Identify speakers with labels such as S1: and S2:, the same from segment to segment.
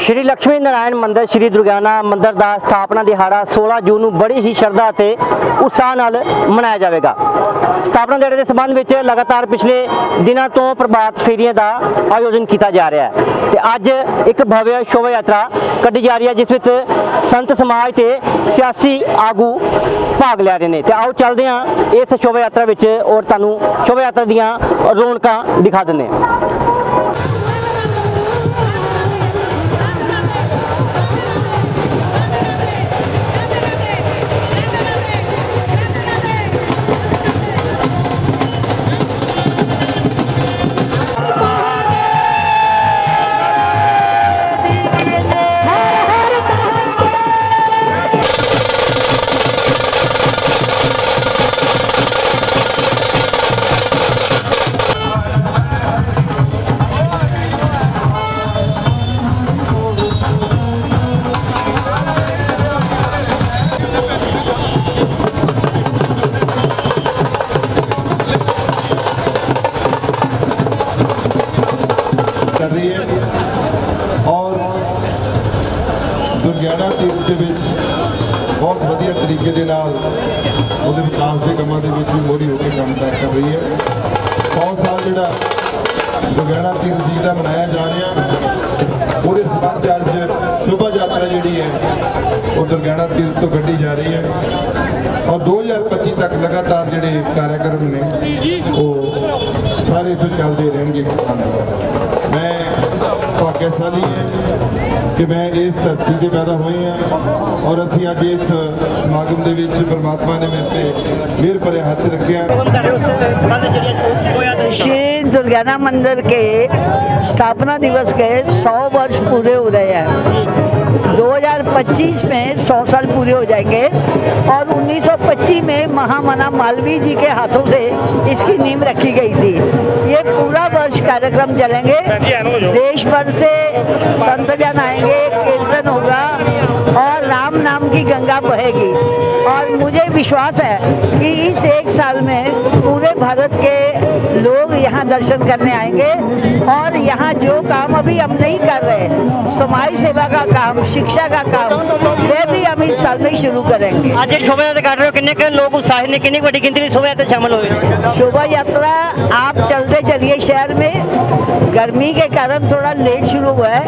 S1: ਸ਼੍ਰੀ ਲక్ష్ਮੀ ਨਾਰਾਇਣ ਮੰਦਿਰ, ਸ਼੍ਰੀ ਦੁਰਗਿਆਨਾ ਮੰਦਿਰ ਦਾ ਸਥਾਪਨਾ ਦਿਹਾੜਾ 16 ਜੂਨ ਨੂੰ ਬੜੀ ਹੀ ਸ਼ਰਧਾ ਅਤੇ ਉਤਸ਼ਾਹ ਨਾਲ ਮਨਾਇਆ ਜਾਵੇਗਾ। ਸਥਾਪਨਾ ਦਿਹਾੜੇ ਦੇ ਸੰਬੰਧ ਵਿੱਚ ਲਗਾਤਾਰ ਪਿਛਲੇ ਦਿਨਾਂ ਤੋਂ ਪ੍ਰਭਾਤ ਫੇਰੀਆਂ ਦਾ ਆਯੋਜਨ ਕੀਤਾ ਜਾ ਰਿਹਾ ਹੈ ਤੇ ਅੱਜ ਇੱਕ ਭਵਯ ਸ਼ੋਭਾ ਯਾਤਰਾ ਕੱਢੀ ਜਾ ਰਹੀ ਹੈ, ਜਿਸ ਵਿੱਚ ਸੰਤ ਸਮਾਜ ਤੇ ਸਿਆਸੀ ਆਗੂ ਭਾਗ ਲੈ ਰਹੇ ਨੇ। ਤੇ ਆਓ ਚੱਲਦੇ ਹਾਂ ਇਸ ਸ਼ੋਭਾ ਯਾਤਰਾ ਵਿੱਚ ਔਰ ਤੁਹਾਨੂੰ ਸ਼ੋਭਾ ਯਾਤਰਾ ਦੀਆਂ ਰੌਣਕਾਂ ਦਿਖਾ ਦਿੰਦੇ ਹਾਂ।
S2: 11 ਤਰੀਕ ਦੇ ਵਿੱਚ ਬਹੁਤ ਵਧੀਆ ਤਰੀਕੇ ਦੇ ਨਾਲ ਉਹਦੇ ਵਿਕਾਸ ਦੇ ਕੰਮਾਂ ਦੇ ਵਿੱਚ ਵੀ ਮੋਰੀ ਹੋ ਕੇ ਕੰਮ ਕਰ ਰਹੀ ਹੈ। 100 ਸਾਲ ਜਿਹੜਾ ਦੁਗਿਆਣਾ ਤੀਰਥ ਜੀ ਦਾ ਮਨਾਇਆ ਜਾ ਰਿਹਾ ਉਹਦੇ 'ਚ ਅੱਜ ਸ਼ੋਭਾ ਯਾਤਰਾ ਜਿਹੜੀ ਹੈ, ਉਹ ਦੁਰਗਿਆਣਾ ਤੀਰਥ ਤੋਂ ਕੱਢੀ ਜਾ ਰਹੀ ਹੈ। ਔਰ 2025 ਤੱਕ ਲਗਾਤਾਰ ਜਿਹੜੇ ਕਾਰਜਕ੍ਰਮ ਨੇ, ਉਹ ਸਾਰੇ ਤੋਂ ਚੱਲਦੇ ਰਹਿਣਗੇ ਕਿਸਾਨਾਂ ਕਿਸਾਨ ਮੈਂ ਭਾਗਿਆਸ਼ਾਲੀ ਹਾਂ ਕਿ ਮੈਂ ਇਸ ਧਰਤੀ ਤੇ ਪੈਦਾ ਹੋਏ ਹਾਂ ਔਰ ਅਸੀਂ ਅੱਜ ਇਸ ਸਮਾਗਮ ਦੇ ਵਿੱਚ ਪ੍ਰਮਾਤਮਾ ਨੇ ਮੇਰੇ ਤੇ ਮਿਹਰ ਭਰਿਆ ਹੱਥ ਰੱਖਿਆ
S1: ਪ੍ਰੋਗਰਾਮ ਕਰ ਰਹੇ ਹੋ ਉਸ ਦੇ ਸੰਬੰਧ ਵਿੱਚ ਜਿਹੜੀ ਸ਼ੋਭਾ ਯਾਤਰਾ
S3: श्री दुर्गाना मंदिर के स्थापना दिवस के 100 वर्ष पूरे हो रहे हैं 2025 में 100 साल पूरे हो जाएँगे और 1925 में महामना मालवीय जी के हाथों से इसकी नींव रखी गई थी। ये पूरा वर्ष कार्यक्रम चलेंगे। देश भर से संत जन आएँगे, कीर्तन होगा और राम नाम की गंगा बहेगी। और मुझे विश्वास है कि इस एक साल में पूरे भारत के लोग यहाँ दर्शन करने आएँगे और यहाँ जो काम अभी हम नहीं कर रहे, समाज सेवा का काम शिक्षा का काम वे भी हम इस साल में शुरू करेंगे
S1: ਅੱਜ ਜਿਹੜੀ ਸ਼ੋਭਾ ਯਾਤਰਾ ਕਰ ਰਹੇ ਹੋ ਕਿੰਨੇ ਕੁ ਲੋਕ ਉਤਸ਼ਾਹਿਤ ਨੇ ਕਿੰਨੀ ਕੁ ਵੱਡੀ ਗਿਣਤੀ ਵਿੱਚ ਸ਼ੋਭਾ ਯਾਤਰਾ 'ਚ ਸ਼ਾਮਲ ਹੋਏ ਨੇ
S3: शोभा यात्रा आप चलते चलिए शहर में गर्मी के कारण थोड़ा लेट शुरू हुआ है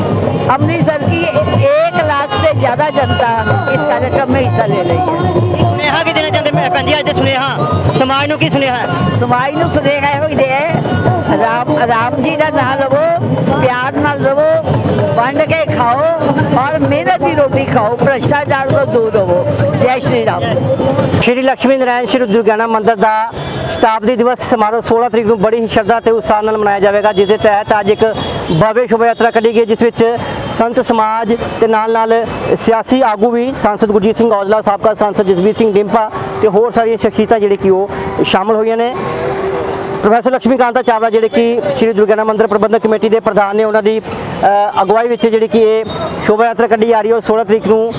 S3: अमृतसर की एक लाख से ज़्यादा जनता इस कार्यक्रम में हिस्सा ले रही है
S1: ਸੁਨੇਹਾ ਕੀ ਦੇਣਾ ਚਾਹੁੰਦੇ ਮੈਂ ਭੈਣ ਜੀ ਅੱਜ ਦੇ ਸੁਨੇਹਾ ਸਮਾਜ ਨੂੰ ਕੀ ਸੁਨੇਹਾ ਹੈ
S3: ਸਮਾਜ ਨੂੰ ਸੁਨੇਹਾ ਇਹੋ ਹੀ ਦੇ ਰਾਮ ਰਾਮ ਜੀ ਦਾ ਨਾਮ ਲਵੋ, ਪਿਆਰ ਨਾਲ ਲਵੋ ਵੰਡ ਕੇ ਖਾਓ ਔਰ ਮਿਹਨਤ ਦੀ ਰੋਟੀ ਖਾਓ, ਭ੍ਰਿਸ਼ਟਾਚਾਰ ਤੋਂ ਦੂਰ ਰਹੋ ਜੈ ਸ਼੍ਰੀ ਰਾਮ।
S1: ਸ਼੍ਰੀ ਲక్ష్ਮੀ ਨਰਾਇਣ ਸ਼੍ਰੀ ਦੁਰਗਿਆਨਾ ਮੰਦਰ ਦਾ ਸ਼ਤਾਬਦੀ ਦਿਵਸ ਸਮਾਰੋਹ 16 ਤਰੀਕ ਨੂੰ ਬੜੀ ਹੀ ਸ਼ਰਧਾ ਤੇ ਉਤਸ਼ਾਹ ਨਾਲ ਮਨਾਇਆ ਜਾਵੇਗਾ ਜਿਸ ਦੇ ਤਹਿਤ ਅੱਜ ਇੱਕ ਭਵਯ ਸ਼ੋਭਾ ਯਾਤਰਾ ਕੱਢੀ ਗਈ ਜਿਸ ਵਿੱਚ ਸੰਤ ਸਮਾਜ ਤੇ ਨਾਲ ਨਾਲ ਸਿਆਸੀ ਆਗੂ ਵੀ ਸੰਸਦ ਗੁਰਜੀਤ ਸਿੰਘ ਔਜਲਾ, ਸਾਬਕਾ ਸੰਸਦ ਜਸਬੀਰ ਸਿੰਘ ਡਿੰਪਾ ਤੇ ਹੋਰ ਸਾਰੀਆਂ ਸ਼ਖਸੀਅਤਾਂ, ਜਿਹੜੇ ਕਿ ਉਹ ਸ਼ਾਮਲ ਹੋਈਆਂ ਨੇ। ਪ੍ਰੋਫੈਸਰ ਲక్ష్ਮੀਕਾਂਤਾ ਚਾਵਲਾ ਜਿਹੜੇ ਕਿ ਸ਼੍ਰੀ ਦੁਰਗਿਆਨਾ ਮੰਦਿਰ ਪ੍ਰਬੰਧਕ ਕਮੇਟੀ ਦੇ ਪ੍ਰਧਾਨ ਨੇ ਉਹਨਾਂ ਦੀ ਅਗਵਾਈ ਵਿੱਚ ਜਿਹੜੀ ਕਿ ਇਹ ਸ਼ੋਭਾ ਯਾਤਰਾ ਕੱਢੀ ਜਾ ਰਹੀ ਹੈ ਉਹ 16 ਤਰੀਕ ਨੂੰ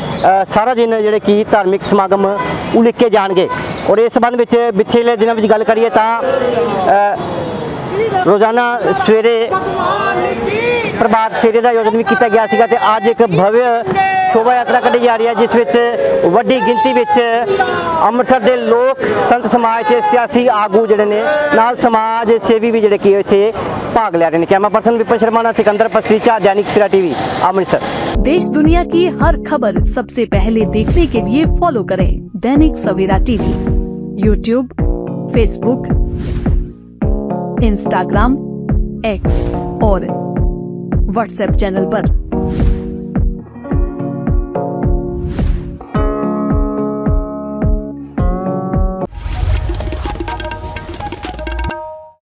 S1: ਸਾਰਾ ਦਿਨ ਜਿਹੜੇ ਕਿ ਧਾਰਮਿਕ ਸਮਾਗਮ ਉਲੀਕੇ ਜਾਣਗੇ। ਔਰ ਇਸ ਸੰਬੰਧ ਵਿੱਚ ਪਿਛਲੇ ਦਿਨਾਂ ਵਿੱਚ ਗੱਲ ਕਰੀਏ ਤਾਂ ਰੋਜ਼ਾਨਾ ਸਵੇਰੇ ਪ੍ਰਭਾਤ ਫੇਰੇ ਦਾ ਆਯੋਜਨ ਵੀ ਕੀਤਾ ਗਿਆ ਸੀਗਾ ਤੇ ਅੱਜ ਇੱਕ ਭਵਯ ਸ਼ੋਭਾ ਯਾਤਰਾ ਕੱਢੀ ਜਾ ਰਹੀ ਹੈ ਜਿਸ ਵਿੱਚ ਵੱਡੀ ਗਿਣਤੀ ਵਿੱਚ ਅੰਮ੍ਰਿਤਸਰ ਦੇ ਲੋਕ ਸੰਤ ਸਮਾਜ ਤੇ ਸਿਆਸੀ ਆਗੂ ਜਿਹੜੇ ਨੇ ਨਾਲ ਸਮਾਜ ਸੇਵੀ ਵੀ ਜਿਹੜੇ ਕਿ ਇੱਥੇ ਭਾਗ ਲੈ ਰਹੇ ਨੇ ਕੈਮਰਾ ਪਰਸਨ ਵਿਪਨ ਸ਼ਰਮਾ ਨਾਲ ਸਿਕੰਦਰ ਪਸਰੀਚਾ दैनिक सवेरा टीवी अमृतसर
S4: देश दुनिया की हर खबर सबसे पहले देखने के लिए फॉलो करें Dainik Savera TV YouTube Facebook Instagram X और व्हाट्सएप चैनल पर।